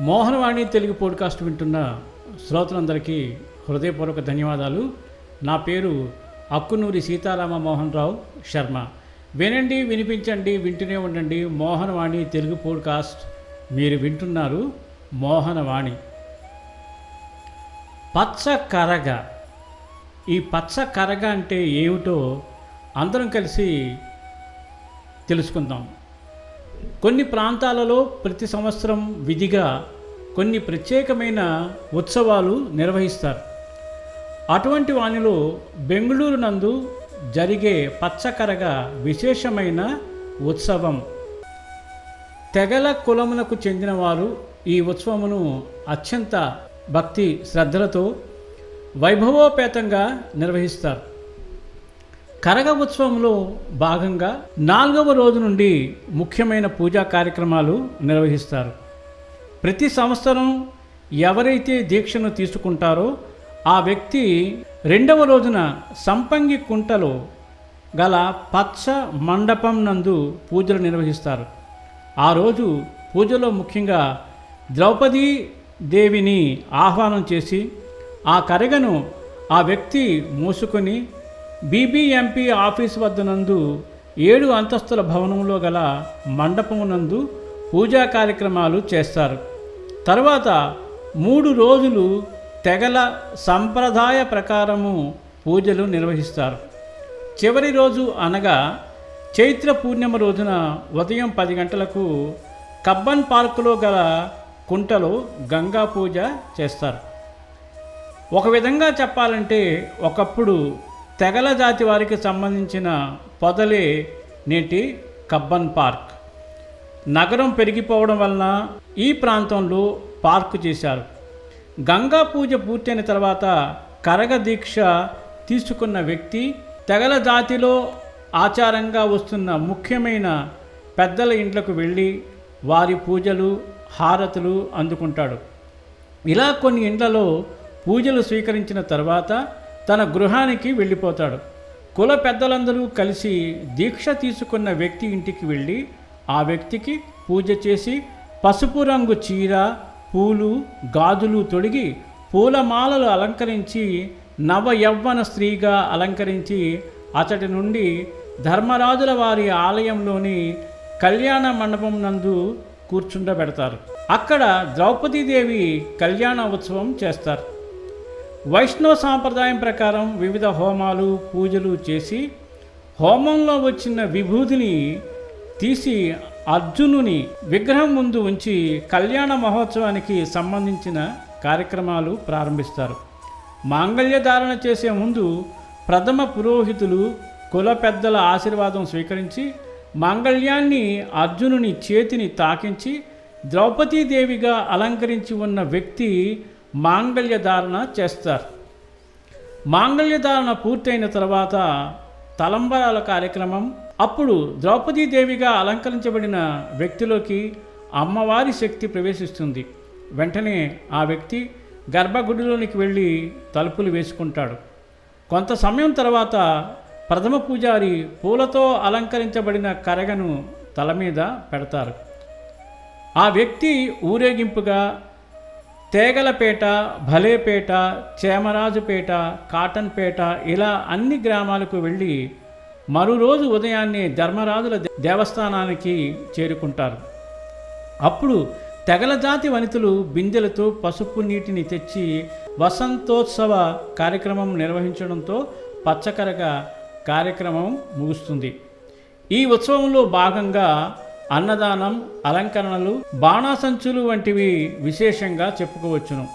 Mohanavani Telugu podcast వింటున్న శ్రోతలందరికీ హృదయపూర్వక ధన్యవాదాలు. నా పేరు అక్కునూరి సీతారామ మోహన్ రావు శర్మ. వినండి వినిపించండి వింటూనే ఉండండి. మోహనవాణి తెలుగు పోడ్కాస్ట్ మీరు వింటున్నారు మోహనవాణి. పచ్చ కరగ ఈ పచ్చ కరగ అంటే ఏమిటో అందరం కలిసి తెలుసుకుందాం. కొన్ని ప్రాంతాలలో ప్రతి సంవత్సరం విధిగా కొన్ని ప్రత్యేకమైన ఉత్సవాలు నిర్వహిస్తారు. అటువంటి వానిలో బెంగళూరు నందు జరిగే పచ్చకరగా విశేషమైన ఉత్సవం. తెగల కులములకు చెందిన వారు ఈ ఉత్సవమును అత్యంత భక్తి శ్రద్ధలతో వైభవోపేతంగా నిర్వహిస్తారు. కరగ ఉత్సవంలో భాగంగా నాలుగవ రోజు నుండి ముఖ్యమైన పూజా కార్యక్రమాలు నిర్వహిస్తారు. ప్రతి సంవత్సరం ఎవరైతే దీక్షను తీసుకుంటారో ఆ వ్యక్తి రెండవ రోజున సంపంగి కుంటలో గల పచ్చ మండపం నందు పూజలు నిర్వహిస్తారు. ఆ రోజు పూజలో ముఖ్యంగా ద్రౌపదీ దేవిని ఆహ్వానం చేసి ఆ కరగను ఆ వ్యక్తి మోసుకొని బీబీఎంపీ ఆఫీస్ వద్ద నందు ఏడు అంతస్తుల భవనంలో గల మండపమునందు పూజా కార్యక్రమాలు చేస్తారు. తర్వాత మూడు రోజులు తెగల సంప్రదాయ ప్రకారము పూజలు నిర్వహిస్తారు. చివరి రోజు అనగా చైత్ర పూర్ణిమ రోజున ఉదయం పది గంటలకు కబ్బన్ పార్కులో గల కుంటలో గంగా పూజ చేస్తారు. ఒక విధంగా చెప్పాలంటే ఒకప్పుడు తెగల జాతి వారికి సంబంధించిన పొదలే నేటి కబ్బన్ పార్క్. నగరం పెరిగిపోవడం వలన ఈ ప్రాంతంలో పార్కు చేశారు. గంగా పూజ పూర్తయిన తర్వాత కరగ దీక్ష తీసుకున్న వ్యక్తి తెగల జాతిలో ఆచారంగా వస్తున్న ముఖ్యమైన పెద్దల ఇంట్లకు వెళ్ళి వారి పూజలు హారతులు అందుకుంటాడు. ఇలా కొన్ని ఇండ్లలో పూజలు స్వీకరించిన తర్వాత తన గృహానికి వెళ్ళిపోతాడు. కుల పెద్దలందరూ కలిసి దీక్ష తీసుకున్న వ్యక్తి ఇంటికి వెళ్ళి ఆ వ్యక్తికి పూజ చేసి పసుపు రంగు చీర పూలు గాజులు తొడిగి పూలమాలలు అలంకరించి నవ యవ్వన స్త్రీగా అలంకరించి అతడి నుండి ధర్మరాజుల వారి ఆలయంలోని కళ్యాణ మండపం నందు కూర్చుండబెడతారు. అక్కడ ద్రౌపదీదేవి కళ్యాణ ఉత్సవం చేస్తారు. వైష్ణవ సాంప్రదాయం ప్రకారం వివిధ హోమాలు పూజలు చేసి హోమంలో వచ్చిన విభూతిని తీసి అర్జునుని విగ్రహం ముందు ఉంచి కళ్యాణ మహోత్సవానికి సంబంధించిన కార్యక్రమాలు ప్రారంభిస్తారు. మాంగళ్య ధారణ చేసే ముందు ప్రథమ పురోహితులు కుల పెద్దల ఆశీర్వాదం స్వీకరించి మాంగళ్యాన్ని అర్జునుని చేతిని తాకించి ద్రౌపదీదేవిగా అలంకరించి ఉన్న వ్యక్తి మాంగళ్య ధారణ చేస్తారు. మాంగళ్య ధారణ పూర్తయిన తర్వాత తలంబరాల కార్యక్రమం అప్పుడు ద్రౌపదీదేవిగా అలంకరించబడిన వ్యక్తిలోకి అమ్మవారి శక్తి ప్రవేశిస్తుంది. వెంటనే ఆ వ్యక్తి గర్భగుడిలోనికి వెళ్ళి తలుపులు వేసుకుంటాడు. కొంత సమయం తర్వాత ప్రథమ పూజారి పూలతో అలంకరించబడిన కరగను తల మీద పెడతారు. ఆ వ్యక్తి ఊరేగింపుగా తేగలపేట భలేపేట చేమరాజుపేట కాటన్పేట ఇలా అన్ని గ్రామాలకు వెళ్ళి మరో రోజు ఉదయాన్నే ధర్మరాజుల దేవస్థానానికి చేరుకుంటారు. అప్పుడు తెగల జాతి వనితులు బిందెలతో పసుపు నీటిని తెచ్చి వసంతోత్సవ కార్యక్రమం నిర్వహించడంతో పచ్చకరగ కార్యక్రమం ముగుస్తుంది. ఈ ఉత్సవంలో భాగంగా అన్నదానం అలంకరణలు బాణాసంచులు వంటివి విశేషంగా చెప్పుకోవచ్చును.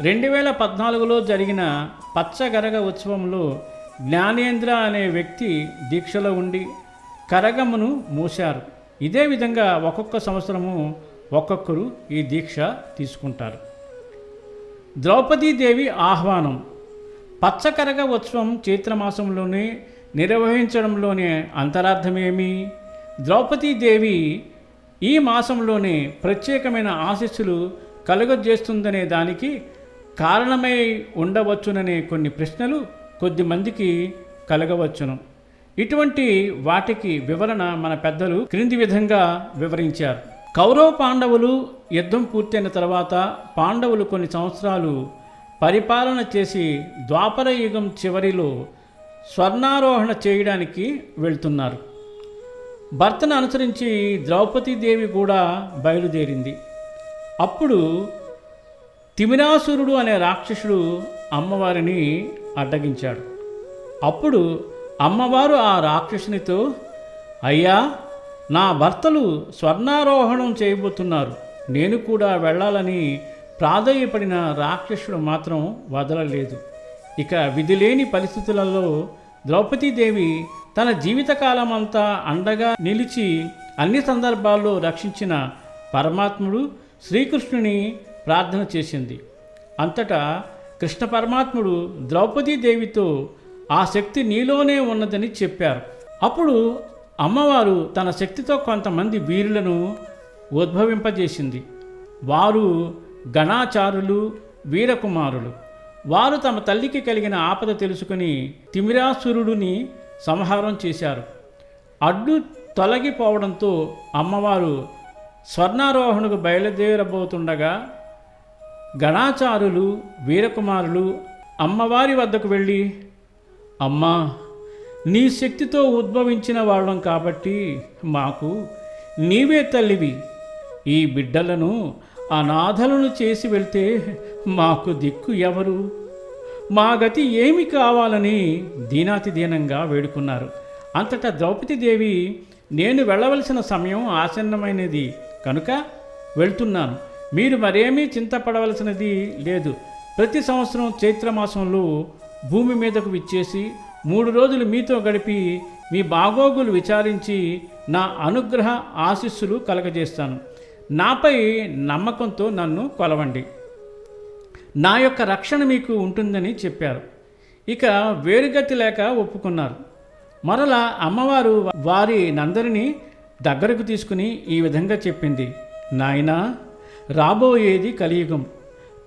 రెండు వేల పద్నాలుగులో జరిగిన పచ్చగరగ ఉత్సవంలో జ్ఞానేంద్ర అనే వ్యక్తి దీక్షలో ఉండి కరగమును మూశారు. ఇదే విధంగా ఒక్కొక్క సంవత్సరము ఒక్కొక్కరు ఈ దీక్ష తీసుకుంటారు. ద్రౌపదీదేవి ఆహ్వానం. పచ్చకరగ ఉత్సవం చైత్రమాసంలోనే నిర్వహించడంలోనే అంతరార్థమేమి? ద్రౌపదీదేవి ఈ మాసంలోనే ప్రత్యేకమైన ఆశీస్సులు కలుగజేస్తుందనే దానికి కారణమై ఉండవచ్చుననే కొన్ని ప్రశ్నలు కొద్దిమందికి కలగవచ్చును. ఇటువంటి వాటికి వివరణ మన పెద్దలు క్రింది విధంగా వివరించారు. కౌరవ పాండవులు యుద్ధం పూర్తయిన తర్వాత పాండవులు కొన్ని సంవత్సరాలు పరిపాలన చేసి ద్వాపర యుగం చివరిలో స్వర్ణారోహణ చేయడానికి వెళ్తున్నారు. భర్తను అనుసరించి ద్రౌపదీదేవి కూడా బయలుదేరింది. అప్పుడు తిమిరాసురుడు అనే రాక్షసుడు అమ్మవారిని అడ్డగించాడు. అప్పుడు అమ్మవారు ఆ రాక్షసునితో అయ్యా నా భర్తలు స్వర్ణారోహణం చేయబోతున్నారు. నేను కూడా వెళ్ళాలని ప్రాధేయపడిన రాక్షసుడు మాత్రం వదలలేదు. ఇక విధిలేని పరిస్థితులలో ద్రౌపదీదేవి తన జీవితకాలం అంతా అండగా నిలిచి అన్ని సందర్భాల్లో రక్షించిన పరమాత్ముడు శ్రీకృష్ణుని ప్రార్థన చేసింది. అంతటా కృష్ణ పరమాత్ముడు ద్రౌపదీదేవితో ఆ శక్తి నీలోనే ఉన్నదని చెప్పారు. అప్పుడు అమ్మవారు తన శక్తితో కొంతమంది వీరులను ఉద్భవింపజేసింది. వారు గణాచారులు వీరకుమారులు. వారు తమ తల్లికి కలిగిన ఆపద తెలుసుకుని తిమిరాసురుడిని సంహారం చేశారు. అడ్డు తొలగిపోవడంతో అమ్మవారు స్వర్ణారోహణకు బయలుదేరబోతుండగా గణాచారులు వీరకుమారులు అమ్మవారి వద్దకు వెళ్ళి అమ్మా నీ శక్తితో ఉద్భవించిన వాళ్ళం కాబట్టి మాకు నీవే తల్లివి. ఈ బిడ్డలను అనాథలను చేసి వెళ్తే మాకు దిక్కు ఎవరు? మా గతి ఏమి కావాలని దీనాతి దీనంగా వేడుకున్నారు. అంతటా ద్రౌపదీదేవి నేను వెళ్ళవలసిన సమయం ఆసన్నమైనది కనుక వెళ్తున్నాను. మీరు మరేమీ చింతపడవలసినది లేదు. ప్రతి సంవత్సరం చైత్రమాసంలో భూమి మీదకు విచ్చేసి మూడు రోజులు మీతో గడిపి మీ బాగోగులు విచారించి నా అనుగ్రహ ఆశీస్సులు కలగజేస్తాను. నాపై నమ్మకంతో నన్ను కొలవండి. నా యొక్క రక్షణ మీకు ఉంటుందని చెప్పారు. ఇక వేరుగతి లేక ఒప్పుకున్నారు. మరలా అమ్మవారు వారి నందరిని దగ్గరకు తీసుకుని ఈ విధంగా చెప్పింది. నాయనా రాబోయేది కలియుగం.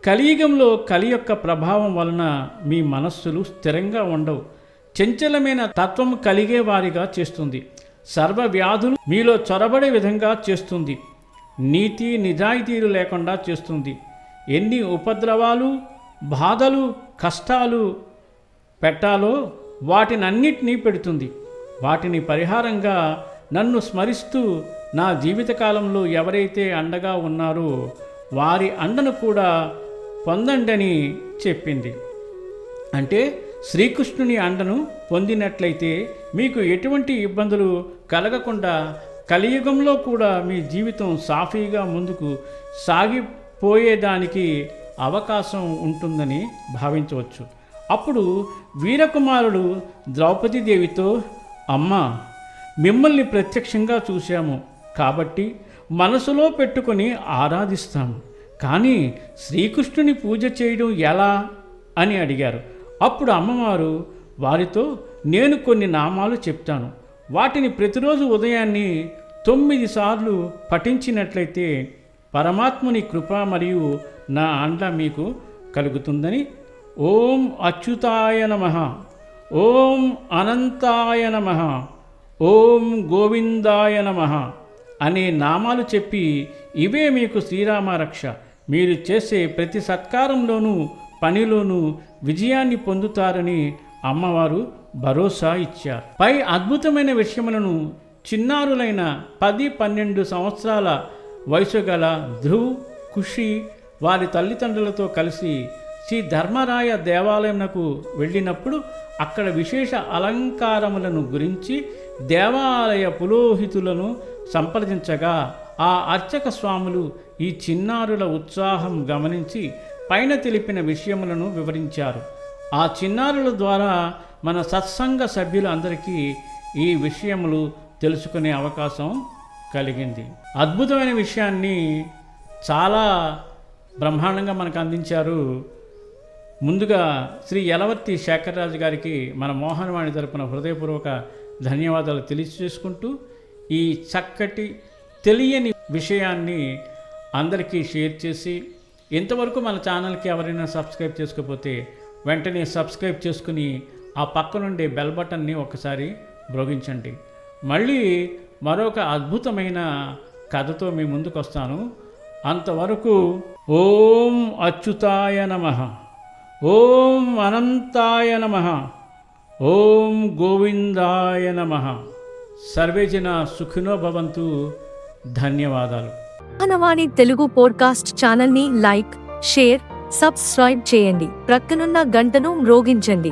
కలియుగంలో కలి యొక్క ప్రభావం వలన మీ మనస్సులు స్థిరంగా ఉండవు. చంచలమైన తత్వం కలిగే వారిగా చేస్తుంది. సర్వ వ్యాధులు మీలో చొరబడే విధంగా చేస్తుంది. నీతి నిజాయితీలు లేకుండా చేస్తుంది. ఎన్ని ఉపద్రవాలు బాధలు కష్టాలు పెట్టాలో వాటినన్నిటినీ పెడుతుంది. వాటిని పరిహారంగా నన్ను స్మరిస్తూ నా జీవితకాలంలో ఎవరైతే అండగా ఉన్నారో వారి అండను కూడా పొందండని చెప్పింది. అంటే శ్రీకృష్ణుని అండను పొందినట్లయితే మీకు ఎటువంటి ఇబ్బందులు కలగకుండా కలియుగంలో కూడా మీ జీవితం సాఫీగా ముందుకు సాగి పోయేదానికి అవకాశం ఉంటుందని భావించవచ్చు. అప్పుడు వీరకుమారుడు ద్రౌపదీదేవితో అమ్మ మిమ్మల్ని ప్రత్యక్షంగా చూశాము. కాబట్టి మనసులో పెట్టుకొని ఆరాధిస్తాము. కానీ శ్రీకృష్ణుని పూజ చేయడం ఎలా అని అడిగారు. అప్పుడు అమ్మవారు వారితో నేను కొన్ని నామాలు చెప్తాను. వాటిని ప్రతిరోజు ఉదయాన్నే తొమ్మిది సార్లు పఠించినట్లయితే పరమాత్ముని కృప మరియు నా అండ మీకు కలుగుతుందని ఓం అచ్యుతాయ నమ. ఓం అనంతాయ నమ. ఓం గోవిందాయ నమ అనే నామాలు చెప్పి ఇవే మీకు శ్రీరామ రక్ష మీరు చేసే ప్రతి సత్కారంలోనూ పనిలోనూ విజయాన్ని పొందుతారని అమ్మవారు భరోసా ఇచ్చారు. పై అద్భుతమైన విషయములను చిన్నారులైన పది పన్నెండు సంవత్సరాల వయసు గల ధ్రువ్ ఖుషి వారి తల్లిదండ్రులతో కలిసి శ్రీ ధర్మరాయ దేవాలయంకు వెళ్ళినప్పుడు అక్కడ విశేష అలంకారములను గురించి దేవాలయ పురోహితులను సంప్రదించగా ఆ అర్చక స్వాములు ఈ చిన్నారుల ఉత్సాహం గమనించి పైన తెలిపిన విషయములను వివరించారు. ఆ చిన్నారుల ద్వారా మన సత్సంగ సభ్యులు అందరికీ ఈ విషయములు తెలుసుకునే అవకాశం కలిగింది. అద్భుతమైన విషయాన్ని చాలా బ్రహ్మాండంగా మనకు అందించారు. ముందుగా శ్రీ యలవర్తి శేఖర్రాజు గారికి మన మోహనవాణి తరపున హృదయపూర్వక ధన్యవాదాలు తెలియజేసుకుంటూ ఈ చక్కటి తెలియని విషయాన్ని అందరికీ షేర్ చేసి ఇంతవరకు మన ఛానల్కి ఎవరైనా సబ్స్క్రైబ్ చేసుకోకపోతే వెంటనే సబ్స్క్రైబ్ చేసుకుని ఆ పక్కనుండే బెల్ బటన్ని ఒకసారి మ్రోగించండి. మళ్ళీ మరొక అద్భుతమైన కథతో మీ ముందుకు వస్తాను అంతవరకు ఓం అచ్యుతాయ నమ. ఓం అనంతాయ నమ. ఓం గోవిందాయ నమ. సర్వే జన సుఖినో భవంతు. ధన్యవాదాలు. మానవాణి తెలుగు పోడ్కాస్ట్ ఛానల్ని లైక్ షేర్ సబ్స్క్రైబ్ చేయండి. ప్రక్కనున్న గంటను మ్రోగించండి.